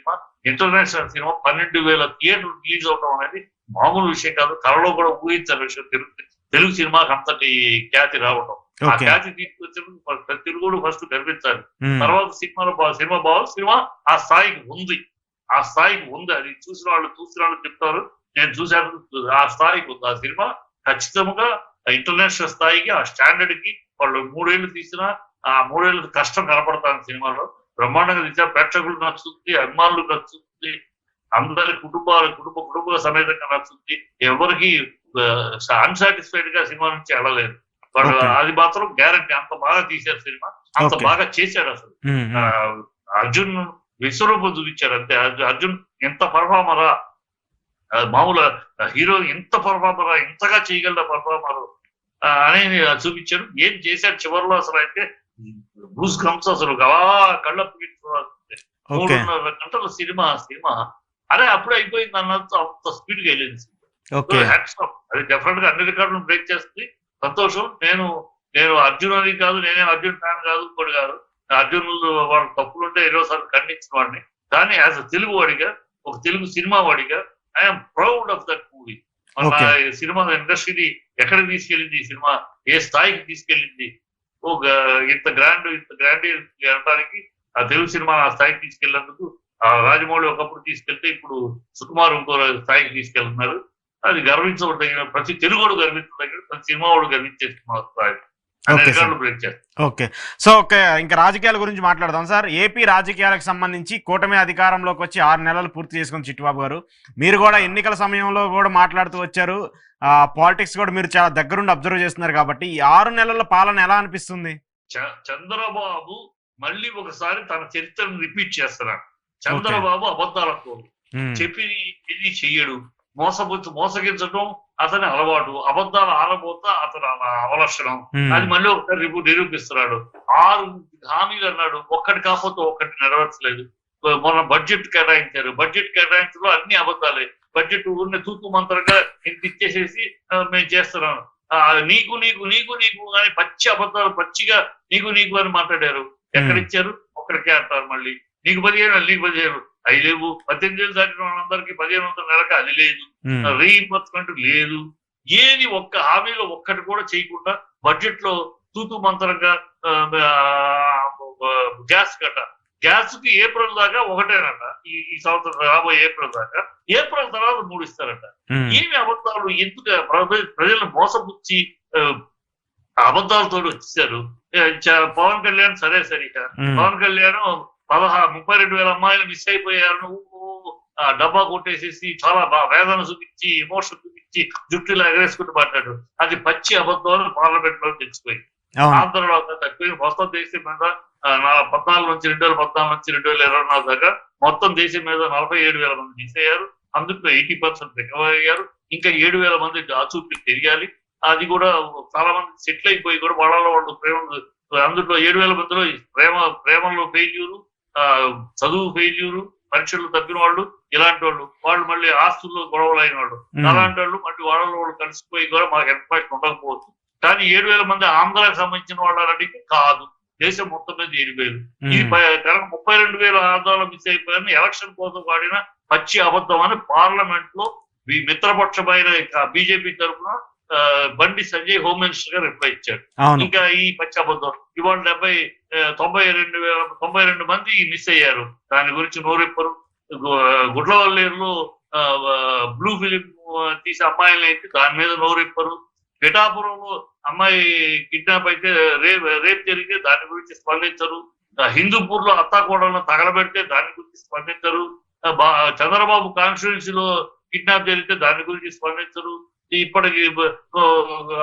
Cinema international cinema పన్నెండు వేల theatre release అవడం అనేది మామూలు విషయం కాదు. కళలో కూడా ఊహించని విషయం. తెలుగు తెలుగు సినిమాకి అంతటి ఖ్యాతి రావడం ఆ ఖ్యాతి తీసుకొచ్చినందుకు ప్రతి తెలుగుడు ఫస్ట్ ఉమ్, తర్వాత సినిమాలో సినిమా బాగుంది సినిమా ఆ స్థాయికి ఉంది. ఆ స్థాయికి ఉంది. అది చూసిన వాళ్ళు చూసిన వాళ్ళు చెప్తారు. నేను చూశాను ఆ స్థాయికి ఉంది. ఆ సినిమా ఖచ్చితంగా ఇంటర్నేషనల్ స్థాయికి ఆ స్టాండర్డ్కి వాళ్ళు మూడేళ్ళు తీసిన ఆ మూడేళ్ళు కష్టం కనపడతాను సినిమాలో. బ్రహ్మాండంగా తీసారు ప్రేక్షకులకు నచ్చుతుంది అభిమానులకు నచ్చుతుంది అందరి కుటుంబాల కుటుంబ కుటుంబ సమేతంగా నచ్చుతుంది. ఎవరికి అన్సాటిస్ఫైడ్గా సినిమా నుంచి వెళ్ళలేదు. అది మాత్రం గ్యారంటీ అంత బాగా తీశారు సినిమా. అంత. బాగా చేశాడు అసలు. అర్జున్ విశ్వరూపం చూపించారు అంతే. అర్జున్- ఎంత పర్ఫార్మరా మామూలు హీరో ఎంత పర్ఫార్మరా ఎంతగా చేయగలరా పర్ఫార్మర్ అనేది చూపించాడు. ఏం చేశాడు చివరిలో అసలు అయితే? బ్రూస్ గమ్స్ అసలు అలా కళ్ళ మూడున్నర గంటల సినిమా సినిమా. అరే అప్పుడే అయిపోయింది అన్నట్టు అంత స్పీడ్గా వెళ్ళింది అది డెఫినెట్గా అన్ని రికార్డులు బ్రేక్ చేస్తుంది. సంతోషం. నేను నేను అర్జున్ అని కాదు నేనే అర్జున్ ఫ్యాన్ కాదు ఇంకోటి కాదు. అర్జున్ వాళ్ళ తప్పులు ఉంటే ఎన్నోసార్లు ఖండించిన వాడిని. కానీ యాజ్ అ తెలుగు వాడిగా ఒక తెలుగు సినిమా వాడిగా I'm proud of that movie Okay. Cinema ఇండస్ట్రీని ఎక్కడికి తీసుకెళ్ళింది ఈ సినిమా? ఏ స్థాయికి తీసుకెళ్ళింది? ఓ ఇంత గ్రాండ్ ఇంత గ్రాండ్ వెళ్ళడానికి ఆ తెలుగు సినిమా ఆ స్థాయికి తీసుకెళ్ళేందుకు ఆ రాజమౌళి ఒకప్పుడు తీసుకెళ్తే ఇప్పుడు సుకుమార్ ఇంకో స్థాయికి తీసుకెళ్తున్నారు. అది గర్వించబడదగిన ప్రతి తెలుగుడు గర్వించదగిన ప్రతి సినిమా వాడు గర్వించే సినిమా ఓకే సో ఓకే ఇంకా రాజకీయాల గురించి మాట్లాడదాం సార్ ఏపీ రాజకీయాలకు సంబంధించి కూటమి అధికారంలోకి వచ్చి ఆరు నెలలు పూర్తి చేసుకుని చిట్టుబాబు గారు. మీరు కూడా ఎన్నికల సమయంలో కూడా మాట్లాడుతూ వచ్చారు. పాలిటిక్స్ కూడా మీరు చాలా దగ్గరుండి అబ్జర్వ్ చేస్తున్నారు కాబట్టి ఈ ఆరు నెలల పాలన ఎలా అనిపిస్తుంది? చంద్రబాబు మళ్ళీ ఒకసారి తన చరిత్రను రిపీట్ చేస్తున్నాడు. చంద్రబాబు అబద్ధాలకు ఉమ్, చెప్పి ఇది చెయ్యడు. మోసపుచ్చు మోసగించడం అతని అలవాటు అబద్ధాలు ఆరబోతా అతని అవ- అవలక్షణం. అది మళ్ళీ ఒకసారి రిపు- నిరూపిస్తున్నాడు. ఆరు హామీలు అన్నాడు. ఒక్కటి కాకపోతే ఒక్కటి నెరవేర్చలేదు. మొన్న బడ్జెట్ కేటాయించారు. బడ్జెట్ కేటాయించలో అన్ని అబద్ధాలే. బడ్జెట్ ఊరిని తూతు మంత్రంగా ఇంత ఇచ్చేసేసి మేము చేస్తున్నాం. ఆ, నీకు నీకు నీకు నీకు అని పచ్చి అబద్ధాలు పచ్చిగా నీకు నీకు అని మాట్లాడారు. ఎక్కడ. ఇచ్చారు ఒక్కడికే అంటారు మళ్ళీ. నీకు పదిహేను నీకు పదిహేను అవి లేవు. పద్దెనిమిది దాటిన వాళ్ళందరికీ పదిహేను వందల నెలకి అది లేదు. రీఇంబర్స్మెంట్ లేదు. ఏది ఒక్క హామీలో ఒక్కటి కూడా చేయకుండా బడ్జెట్లో తూతు మంత్రంగా గ్యాస్ కట్ట. గ్యాస్కి ఏప్రిల్ దాకా ఒకటేనట. ఈ సంవత్సరం రాబోయే ఏప్రిల్ దాకా. ఏప్రిల్ తర్వాత మూడు ఇస్తారట. ఏమి అబద్ధాలు? ఎందుకు ప్రజ- ప్రజలను మోసపుచ్చి అబద్ధాలతో వచ్చేసారు పవన్ కళ్యాణ్ సరే సరిక ఉమ్, పవన్ కళ్యాణ్ పదహా ముప్పై రెండు వేల అమ్మాయిలు మిస్ అయిపోయారు. నువ్వు ఆ, డబ్బా కొట్టేసేసి చాలా వేదన చూపించి ఎమోషన్ చూపించి జుట్టులా ఎగరేసుకుంటూ మాట్లాడు అది పచ్చి అబద్ధాలు పార్లమెంట్లో తెచ్చిపోయింది ఆంధ్రలో తక్కువ మొత్తం దేశం మీద పద్నాలుగు నుంచి రెండు వేల పద్నాలుగు నుంచి రెండు వేల ఇరవై నాలుగు దాకా మొత్తం దేశం మీద నలభై ఏడు వేల మంది మిస్ అయ్యారు. అందులో ఎయిటీ పర్సెంట్ రికవర్ అయ్యారు. ఇంకా ఏడు వేల మంది ఆచూకీ తెలియాలి అది కూడా చాలా మంది సెటిల్ అయిపోయి కూడా వాళ్ళలో వాళ్ళు ప్రేమ అందులో ఏడు వేల మందిలో ప్రేమ ప్రేమలో ఫెయిల్యూరు చదువు ఫెయిల్యూరు పరీక్షలు తప్పిన వాళ్ళు ఇలాంటి వాళ్ళు వాళ్ళు మళ్ళీ ఆస్తుల్లో గొడవలు అయిన వాళ్ళు అలాంటి వాళ్ళు మళ్ళీ వాళ్ళలో వాళ్ళు కలిసిపోయి కూడా మాకు ఇన్ఫర్మేషన్ ఉండకపోవచ్చు. కానీ ఏడు వేల మంది ఆంధ్రాకి సంబంధించిన వాళ్ళు అడిగితే కాదు. దేశం మొత్తం మీద ఏడు వేలు. ఈ ముప్పై రెండు వేల ఆందోళన మిస్ అయిపోయారని ఎలక్షన్ కోసం వాడిన పచ్చి అబద్ధం అని పార్లమెంట్లో మిత్రపక్షమైన బీజేపీ తరఫున బండి సంజయ్ హోమ్ మినిస్టర్గా రిప్లై ఇచ్చాడు. ఇంకా ఈ పచ్చి అబద్ధం ఇవాళ డెబ్బై తొంభై రెండు వేల తొంభై రెండు మంది మిస్ అయ్యారు. దాని గురించి నోరెప్పరు. గుడ్లవల్లేరులో బ్లూ ఫిలిం తీసే అమ్మాయిలు అయితే దాని మీద నోరెప్పరు. పిఠాపురంలో అమ్మాయి కిడ్నాప్ అయితే రేప్ రేప్ జరిగితే దాని గురించి స్పందించరు. హిందూపూర్లో అత్తాకోడలను తగలబెడితే దాని గురించి స్పందించరు. చంద్రబాబు కాన్స్టిట్యున్సీ లో కిడ్నాప్ జరిగితే దాని గురించి స్పందించరు. ఇప్పటికి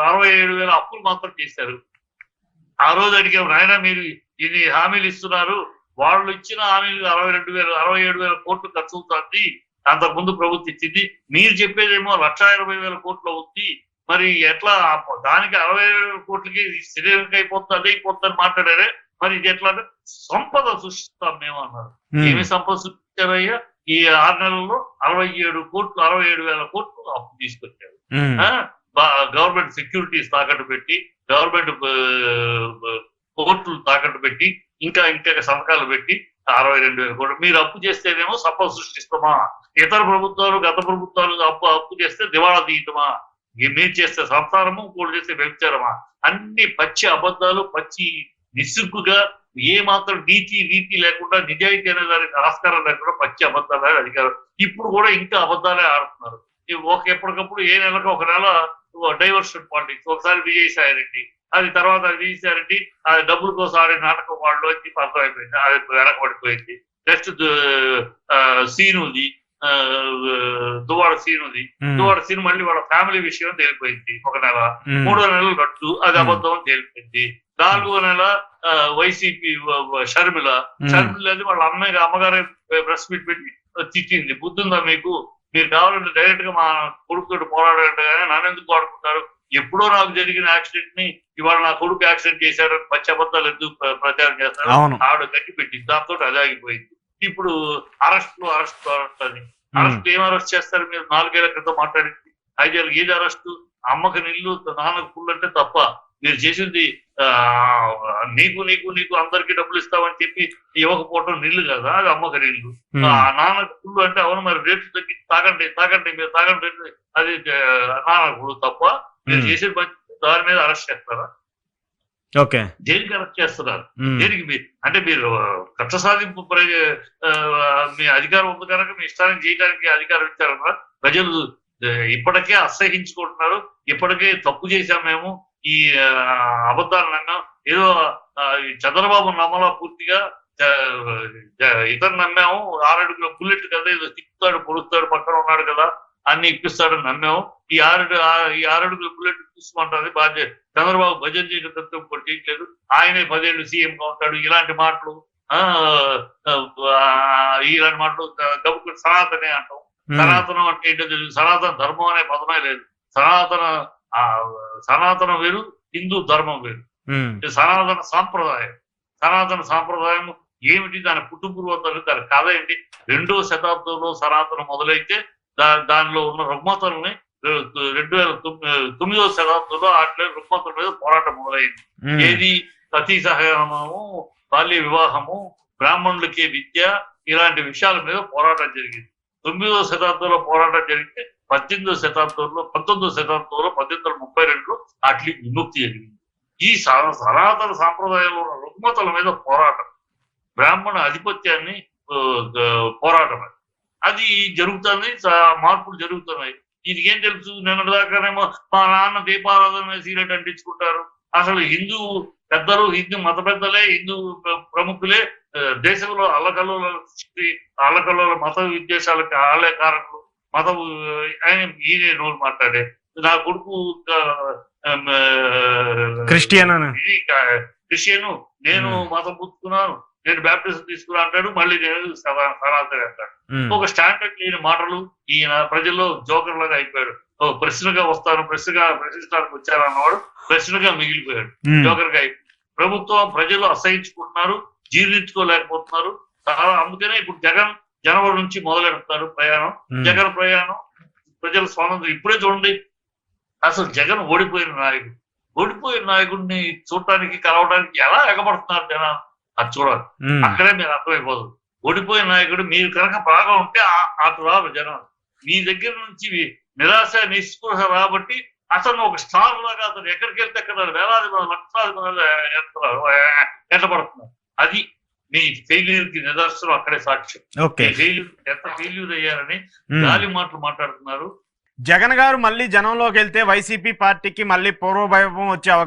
అరవై ఏడు వేల అప్పులు మాత్రం చేశారు ఆ రోజు అడిగాం నాయన మీరు ఇది హామీలు ఇస్తున్నారు. వాళ్ళు ఇచ్చిన హామీలు అరవై రెండు వేల అరవై ఏడు వేల కోట్లు ఖర్చు అవుతుంది. అంతకుముందు ప్రభుత్వం ఇచ్చింది. మీరు చెప్పేదేమో లక్ష ఇరవై వేల కోట్లు అవుతుంది మరి ఎట్లా దానికి అరవై ఏడు కోట్లకి శ్రీలంక అయిపోతుంది అదే అయిపోతుంది అని మాట్లాడారే. మరి ఇది ఎట్లా అంటే సంపద సృష్టిస్తాం మేము అన్నారు. ఏమి సంపద సృష్టించారయ్యా? ఈ ఆరు నెలల్లో అరవై ఏడు కోట్లు అరవై ఏడు వేల కోట్లు అప్పు తీసుకొచ్చారు. Hmm. గవర్నమెంట్ సెక్యూరిటీస్ తాకట్టు పెట్టి గవర్నమెంట్ కోర్టులు తాకట్టు పెట్టి ఇంకా ఇంకా సంతకాలు పెట్టి అరవై రెండు వేల కోట్లు. మీరు అప్పు చేస్తేనేమో సప్ప సృష్టిస్తామా? ఇతర ప్రభుత్వాలు గత ప్రభుత్వాలు అప్పు అప్పు చేస్తే దివాళా తీయటమా? మీరు చేస్తే సంసారము ఇంకోటి చేస్తే వ్యభిచారమా? అన్ని పచ్చి అబద్ధాలు పచ్చి నిస్సుగ్గుగా ఏ మాత్రం నీతి నీతి లేకుండా నిజాయితీ అనే దానికి ఆస్కారం లేకుండా పచ్చి అబద్ధాలే అధికారం. ఇప్పుడు కూడా ఇంకా అబద్ధాలే ఆడుతున్నారు. ఒక ఎప్పటికప్పుడు ఏ నెలకు ఒక నెల డైవర్షన్ పాలిటిక్స్ ఒకసారి విజయసాయి రెడ్డి. అది తర్వాత విజయసాయి రెడ్డి అది డబ్బుల కోసం ఆడే నాటకం వాళ్ళు వచ్చి అర్థమైపోయింది. అది వెనకబడిపోయింది. నెక్స్ట్ సీనుది దువాడ సీనుది ఉమ్, దువాడ సీను మళ్ళీ వాళ్ళ ఫ్యామిలీ విషయం తేలిపోయింది. ఒక నెల. మూడో నెలలు రట్టు అది. అబద్ధం అని తేలిపోయింది. నాలుగో నెల వైసీపీ షర్మిల. షర్మిల అది వాళ్ళ అమ్మాయి అమ్మగారే ప్రెస్ మీట్ పెట్టి తిట్టింది. బుద్ధుందా మీకు? మీరు కావాలంటే డైరెక్ట్గా మా కొడుకుతో పోరాడంటే కానీ నన్ను ఎందుకు వాడుకుంటారు? ఎప్పుడో నాకు జరిగిన యాక్సిడెంట్ని ఇవాళ నా కొడుకు యాక్సిడెంట్ చేశారు పచ్చి అబద్ధాలు ఎందుకు ప్ర- ప్రచారం చేస్తారు? ఆవిడ కట్టి పెట్టింది. దాంతో అది ఆగిపోయింది. ఇప్పుడు అరెస్ట్ అరెస్ట్ అరెస్ట్ అని. అరెస్ట్ ఏం అరెస్ట్ చేస్తారు? మీరు నాలుగేళ్ళ క్రితం మాట్లాడింది. ఐదేళ్ళు ఏది అరెస్ట్? అమ్మకి నిల్లు నాన్నకు పుల్లు అంటే తప్ప మీరు చేసింది నీకు నీకు నీకు అందరికి డబ్బులు ఇస్తామని చెప్పి ఇవ్వకపోవటం నిల్లు కదా అది అమ్మకి నిల్లు. ఉమ్, ఆ నాన్నకు పుల్లు అంటే అవును మరి రేట్లు తగ్గి తాగండి తాగండి మీరు తాగండి అది పుల్లు తప్ప మీరు పని దాని మీద అరెస్ట్ చేస్తారా? ఓకే. దేనికి అరెస్ట్ చేస్తున్నారు? దేనికి అంటే మీరు కక్ష సాధింపు మీ అధికారం ఉంది కనుక మీ ఇష్టానికి చేయడానికి అధికారం ఇచ్చారన్న ప్రజలు ఇప్పటికే అసహించుకుంటున్నారు. ఇప్పటికే తప్పు చేశాం మేము. ఈ అబద్ధాలను ఏదో చంద్రబాబు నమ్మలా పూర్తిగా ఆ, ఇతను నమ్మాము. ఆరడుగుల బుల్లెట్ కదా ఏదో తిప్పుతాడు పొడుస్తాడు పక్కన ఉన్నాడు కదా అన్ని ఇప్పిస్తాడు నమ్మాము. ఈ ఆరు ఈ ఆరడుగుల బుల్లెట్ చూసుకోమంటుంది బాధ్యత చంద్రబాబు భజన చేయడం తప్ప చేయట్లేదు. ఆయనే పదేళ్ళు సీఎం గా ఉంటాడు. ఇలాంటి మాటలు ఆ ఇలాంటి మాటలు గబుకు సనాతనే అంటాం. సనాతనం అంటే ఏంటో తెలియదు. సనాతన ధర్మం అనే పదమే లేదు. సనాతన సనాతనం వేరు హిందూ ధర్మం వేరు. సనాతన సాంప్రదాయం. సనాతన సాంప్రదాయం ఏమిటి? దాని పుట్టుపూర్వతలు దాని కథ ఏంటి? రెండో శతాబ్దంలో సనాతనం మొదలైతే దా దానిలో ఉన్న రుగ్మతల్ని రెండు వేల తొమ్మి- తొమ్మిదో శతాబ్దంలో అట్లే రుగ్మతుల మీద పోరాటం మొదలైంది. ఏది? సతీ సహగమనము బాల్య వివాహము బ్రాహ్మణులకి విద్య ఇలాంటి విషయాల మీద పోరాటం జరిగింది. తొమ్మిదవ శతాబ్దంలో పోరాటం జరిగితే పద్దెనిమిదవ శతాబ్దంలో పంతొమ్మిదవ శతాబ్దంలో పద్దెనిమిది వందల ముప్పై రెండులో అట్లీ విముక్తి జరిగింది. ఈ సనాతన సాంప్రదాయంలో ఉన్న రుగ్మతల మీద పోరాటం. బ్రాహ్మణ ఆధిపత్యాన్ని పోరాటం అది. అది జరుగుతుంది మార్పులు జరుగుతున్నాయి. ఇది ఏం తెలుసు నిన్నటిదాకానేమో మా నాన్న దీపారాధన సిగరెట్ అంటించుకుంటారు. అసలు హిందూ పెద్దలు హిందూ మత పెద్దలే హిందూ ప్ర- ప్రముఖులే దేశంలో అల్లకల్లోల సృష్టి అల్లకల్లోల మత విద్వేషాలకి ఆలయ కారకులు మత ఆయన ఈయనే నోరు మాట్లాడే. నా కొడుకు క్రిస్టియన్? ఇది క్రిస్టియను. నేను. మతం పుచ్చుకున్నాను. నేను బ్యాప్టిజం తీసుకున్నా అంటాడు మళ్ళీ నేను సనా- సనాతని అంటాడు. ఒక స్టాండర్డ్ లేని మాటలు ఈయన ప్రజల్లో జోకర్ లాగా అయిపోయాడు. ఓ ప్రశ్నగా వస్తాను ప్రశ్నగా ప్రశ్నించడానికి వచ్చాను అన్నవాడు ప్రశ్నగా మిగిలిపోయాడు. జోకర్గా. ప్రభుత్వం ప్రజలు అసహించుకుంటున్నారు. జీర్ణించుకోలేకపోతున్నారు. చాలా అందుకనే ఇప్పుడు జగన్ జనవరి నుంచి మొదలెడతారు ప్రయాణం. జగన్ ప్రయాణం ప్రజల స్వాతంత్రం ఇప్పుడే చూడండి. అసలు జగన్ ఓడిపోయిన నాయకుడు. ఓడిపోయిన నాయకుడిని చూడటానికి కలవడానికి ఎలా ఎగబడుతున్నారు జనాలు? అది చూడాలి. అక్కడే మీరు అర్థమైపోదు. ఓడిపోయిన నాయకుడు మీరు కనుక బాగా ఉంటే ఆ- అటు రారు జనం మీ దగ్గర నుంచి నిరాశ నిస్పృహ రాబట్టి అతను ఒక స్టార్ లాగా అతను ఎక్కడికి వెళ్తే అక్కడ వేలాది మంది లక్షలాది మంది ఎత్తున్నారు ఎట్టబడుతున్నారు అది మీ ఫెయిల్యూర్కి నిదర్శనం అక్కడే సాక్ష్యం. ఫెయిల్యూర్ ఎంత ఫెయిల్యూర్ అయ్యారని. గాలి మాటలు మాట్లాడుతున్నారు. జగన్ గారు మళ్ళీ జనంలోకి వెళ్తే వైసీపీ పార్టీకి మళ్ళీ పూర్వవైభవం వచ్చే అవకాశం